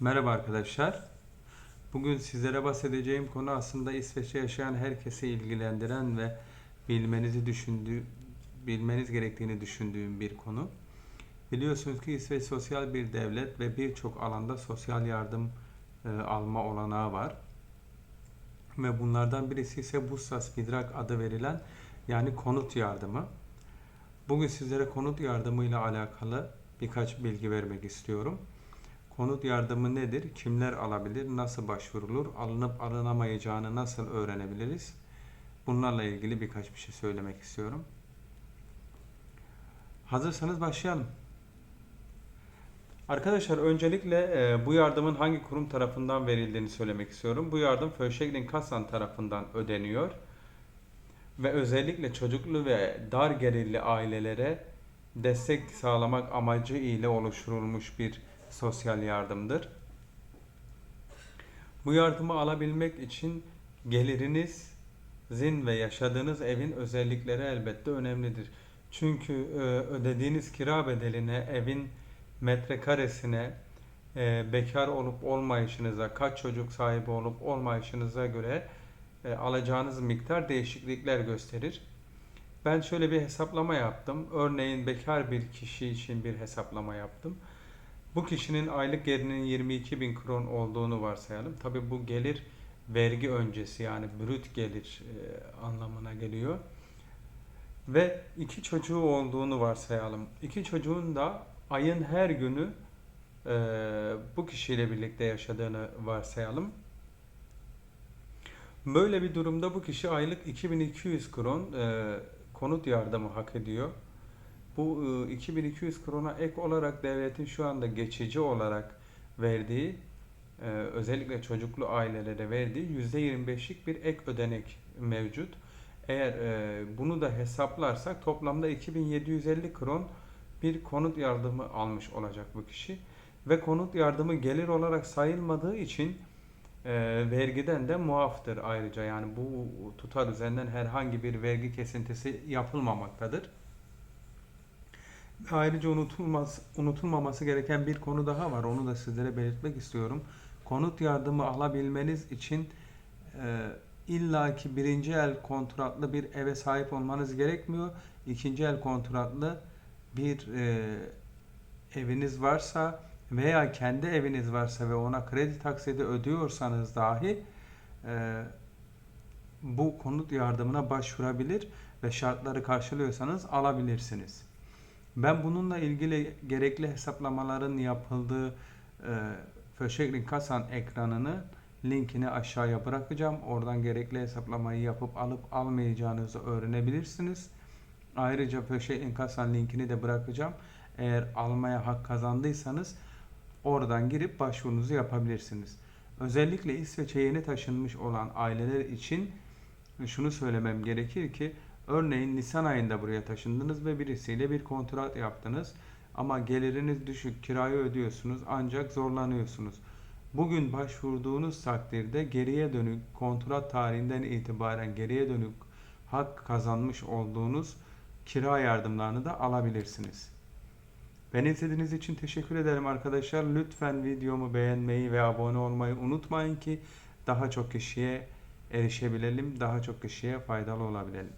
Merhaba arkadaşlar. Bugün sizlere bahsedeceğim konu aslında İsveç'te yaşayan herkesi ilgilendiren ve bilmenizi düşündüğü bilmeniz gerektiğini düşündüğüm bir konu. Biliyorsunuz ki İsveç sosyal bir devlet ve birçok alanda sosyal yardım e, alma olanağı var. Ve bunlardan birisi ise Bussas Bidrak adı verilen yani konut yardımı. Bugün sizlere konut yardımı ile alakalı birkaç bilgi vermek istiyorum. Konut yardımı nedir? Kimler alabilir? Nasıl başvurulur? Alınıp alınamayacağını nasıl öğrenebiliriz? Bunlarla ilgili birkaç bir şey söylemek istiyorum. Hazırsanız başlayalım. Arkadaşlar öncelikle e, bu yardımın hangi kurum tarafından verildiğini söylemek istiyorum. Bu yardım Försäkringskassan tarafından ödeniyor. Ve özellikle çocuklu ve dar gelirli ailelere destek sağlamak amacı ile oluşturulmuş bir sosyal yardımdır. Bu yardımı alabilmek için gelirinizin ve yaşadığınız evin özellikleri elbette önemlidir. Çünkü e, ödediğiniz kira bedeline, evin metrekaresine, e, bekar olup olmayışınıza, kaç çocuk sahibi olup olmayışınıza göre e, alacağınız miktar değişiklikler gösterir. Ben şöyle bir hesaplama yaptım. Örneğin bekar bir kişi için bir hesaplama yaptım. Bu kişinin aylık gelirinin 22 bin kron olduğunu varsayalım. Tabi bu gelir vergi öncesi yani brüt gelir e, anlamına geliyor. Ve iki çocuğu olduğunu varsayalım. İki çocuğun da ayın her günü e, bu kişiyle birlikte yaşadığını varsayalım. Böyle bir durumda bu kişi aylık 2200 kron e, konut yardımı hak ediyor. Bu e, 2200 krona ek olarak devletin şu anda geçici olarak verdiği e, özellikle çocuklu ailelere verdiği %25'lik bir ek ödenek mevcut. Eğer e, bunu da hesaplarsak toplamda 2750 kron bir konut yardımı almış olacak bu kişi. Ve konut yardımı gelir olarak sayılmadığı için e, vergiden de muaftır ayrıca. Yani bu tutar üzerinden herhangi bir vergi kesintisi yapılmamaktadır. Ayrıca unutulmaz, unutulmaması gereken bir konu daha var. Onu da sizlere belirtmek istiyorum. Konut yardımı alabilmeniz için e, illaki birinci el kontratlı bir eve sahip olmanız gerekmiyor. İkinci el kontratlı bir e, eviniz varsa veya kendi eviniz varsa ve ona kredi taksidi ödüyorsanız dahi e, bu konut yardımına başvurabilir ve şartları karşılıyorsanız alabilirsiniz. Ben bununla ilgili gerekli hesaplamaların yapıldığı e, Försäkringskassan ekranını linkini aşağıya bırakacağım. Oradan gerekli hesaplamayı yapıp alıp almayacağınızı öğrenebilirsiniz. Ayrıca Försäkringskassan linkini de bırakacağım. Eğer almaya hak kazandıysanız oradan girip başvurunuzu yapabilirsiniz. Özellikle İsveç'e yeni taşınmış olan aileler için şunu söylemem gerekir ki Örneğin Nisan ayında buraya taşındınız ve birisiyle bir kontrat yaptınız. Ama geliriniz düşük, kirayı ödüyorsunuz ancak zorlanıyorsunuz. Bugün başvurduğunuz takdirde geriye dönük kontrat tarihinden itibaren geriye dönük hak kazanmış olduğunuz kira yardımlarını da alabilirsiniz. Beni izlediğiniz için teşekkür ederim arkadaşlar. Lütfen videomu beğenmeyi ve abone olmayı unutmayın ki daha çok kişiye erişebilelim, daha çok kişiye faydalı olabilelim.